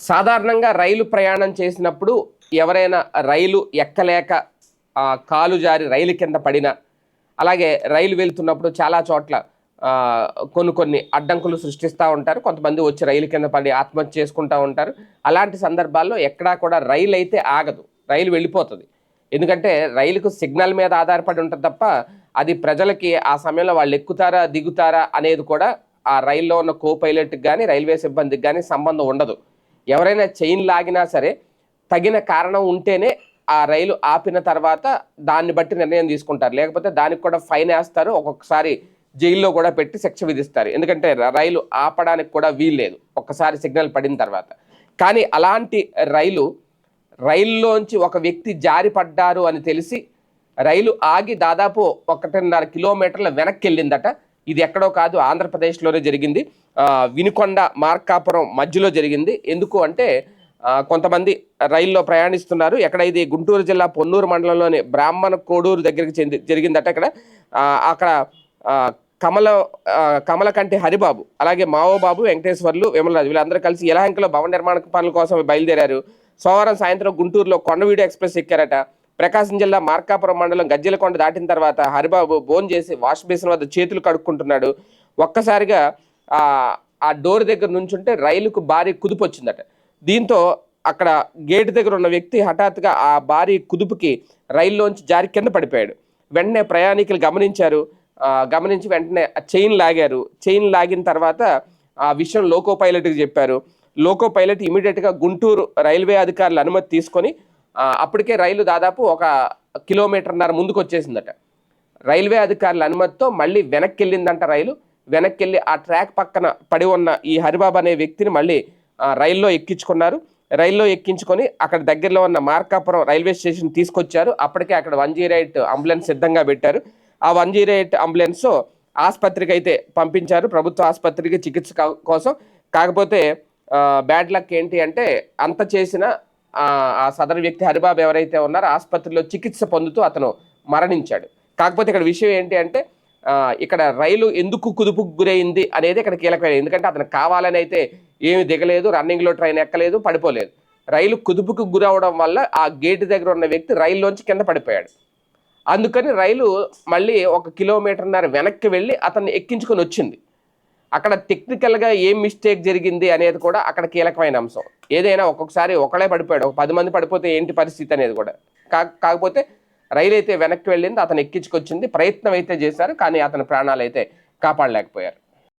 సాధారణంగా రైలు ప్రయాణం చేసినప్పుడు ఎవరైనా రైలు ఎక్కలేక కాలు జారి రైలు కింద పడినా అలాగే రైలు వెళ్తున్నప్పుడు చాలా చోట్ల కొన్ని కొన్ని అడ్డంకులు సృష్టిస్తూ ఉంటారు. కొంతమంది వచ్చి రైలు కింద పడి ఆత్మహత్య చేసుకుంటూ ఉంటారు. అలాంటి సందర్భాల్లో ఎక్కడా కూడా రైలు అయితే ఆగదు. రైలు వెళ్ళిపోతుంది. ఎందుకంటే రైలుకు సిగ్నల్ మీద ఆధారపడి ఉంటుంది తప్ప అది ప్రజలకి ఆ సమయంలో వాళ్ళు ఎక్కుతారా దిగుతారా అనేది కూడా ఆ రైల్లో ఉన్న కో పైలట్కి కానీ రైల్వే సిబ్బందికి కానీ సంబంధం ఉండదు. ఎవరైనా చైన్ లాగినా సరే తగిన కారణం ఉంటేనే ఆ రైలు ఆపిన తర్వాత దాన్ని బట్టి నిర్ణయం తీసుకుంటారు. లేకపోతే దానికి కూడా ఫైన్ వేస్తారు. ఒక్కొక్కసారి జైల్లో కూడా పెట్టి శిక్ష విధిస్తారు. ఎందుకంటే రైలు ఆపడానికి కూడా వీల్లేదు. ఒక్కసారి సిగ్నల్ పడిన తర్వాత. కానీ అలాంటి రైలు రైల్లోంచి ఒక వ్యక్తి జారి పడ్డారు అని తెలిసి రైలు ఆగి దాదాపు ఒకటిన్నర కిలోమీటర్ల వెనక్కి వెళ్ళిందట. ఇది ఎక్కడో కాదు ఆంధ్రప్రదేశ్లోనే జరిగింది. వినుకొండ మార్కాపురం మధ్యలో జరిగింది. ఎందుకు అంటే కొంతమంది రైల్లో ప్రయాణిస్తున్నారు. ఎక్కడ ఇది? గుంటూరు జిల్లా పొన్నూరు మండలంలోని బ్రాహ్మణ కోడూరు దగ్గరికి చెంది జరిగిందట అక్కడ. అక్కడ కమల కమలకంటి హరిబాబు అలాగే మావోబాబు వెంకటేశ్వర్లు విమలరాజు వీళ్ళందరూ కలిసి యలహంకలో భవన నిర్మాణ పనుల కోసం బయలుదేరారు. సోమవారం సాయంత్రం గుంటూరులో కొండవీడు ఎక్స్ప్రెస్ ఎక్కారట. ప్రకాశం జిల్లా మార్కాపురం మండలం గజ్జలకొండ దాటిన తర్వాత హరిబాబు బోన్ చేసి వాష్ బేసిన్ వద్ద చేతులు కడుక్కుంటున్నాడు. ఒక్కసారిగా ఆ డోర్ దగ్గర నుంచుంటే రైలుకు భారీ కుదుపు వచ్చిందట. దీంతో అక్కడ గేట్ దగ్గర ఉన్న వ్యక్తి హఠాత్తుగా ఆ భారీ కుదుపుకి రైల్లోంచి జారి కింద పడిపోయాడు. వెంటనే ప్రయాణికులు గమనించారు. గమనించి వెంటనే ఆ చైన్ లాగారు. చైన్ లాగిన తర్వాత ఆ విషయం లోకో పైలట్కి చెప్పారు. లోకో పైలట్ ఇమీడియట్గా గుంటూరు రైల్వే అధికారుల అనుమతి తీసుకొని అప్పటికే రైలు దాదాపు ఒక కిలోమీటర్న్నర ముందుకు వచ్చేసిందట రైల్వే అధికారుల అనుమతితో మళ్ళీ వెనక్కి వెళ్ళిందంట రైలు. వెనక్కి వెళ్ళి ఆ ట్రాక్ పక్కన పడి ఉన్న ఈ హరిబాబు అనే వ్యక్తిని మళ్ళీ రైల్లో ఎక్కించుకున్నారు. రైల్లో ఎక్కించుకొని అక్కడ దగ్గరలో ఉన్న మార్కాపురం రైల్వే స్టేషన్ తీసుకొచ్చారు. అప్పటికే అక్కడ వన్ జీరో ఎయిట్ అంబులెన్స్ సిద్ధంగా పెట్టారు. ఆ వన్ జీరో ఎయిట్ అంబులెన్స్ ఆసుపత్రికి అయితే పంపించారు. ప్రభుత్వ ఆసుపత్రికి చికిత్స కోసం. కాకపోతే బ్యాడ్ లక్ ఏంటి అంటే అంత చేసిన ఆ, సదరు వ్యక్తి హరిబాబు ఎవరైతే ఉన్నారో ఆసుపత్రిలో చికిత్స పొందుతూ అతను మరణించాడు. కాకపోతే ఇక్కడ విషయం ఏంటి అంటే ఇక్కడ రైలు ఎందుకు కుదుపుకు గురైంది అనేది ఇక్కడ కీలకమైనది. ఎందుకంటే అతను కావాలని అయితే ఏమి దిగలేదు రన్నింగ్లో ట్రైన్ ఎక్కలేదు పడిపోలేదు. రైలు కుదుపుకు గురవడం వల్ల ఆ గేటు దగ్గర ఉన్న వ్యక్తి రైల్లోంచి కింద పడిపోయాడు. అందుకని రైలు మళ్ళీ ఒక కిలోమీటర్న్నర వెనక్కి వెళ్ళి అతన్ని ఎక్కించుకొని వచ్చింది. అక్కడ టెక్నికల్గా ఏం మిస్టేక్ జరిగింది అనేది కూడా అక్కడ కీలకమైన అంశం. ఏదైనా ఒక్కొక్కసారి ఒకళ్ళే పడిపోయాడు ఒక పది మంది పడిపోతే ఏంటి పరిస్థితి అనేది కూడా. కాకపోతే రైలు అయితే వెనక్కి వెళ్ళింది అతను ఎక్కించుకొచ్చింది ప్రయత్నం అయితే చేశారు కానీ అతని ప్రాణాలు అయితే కాపాడలేకపోయారు.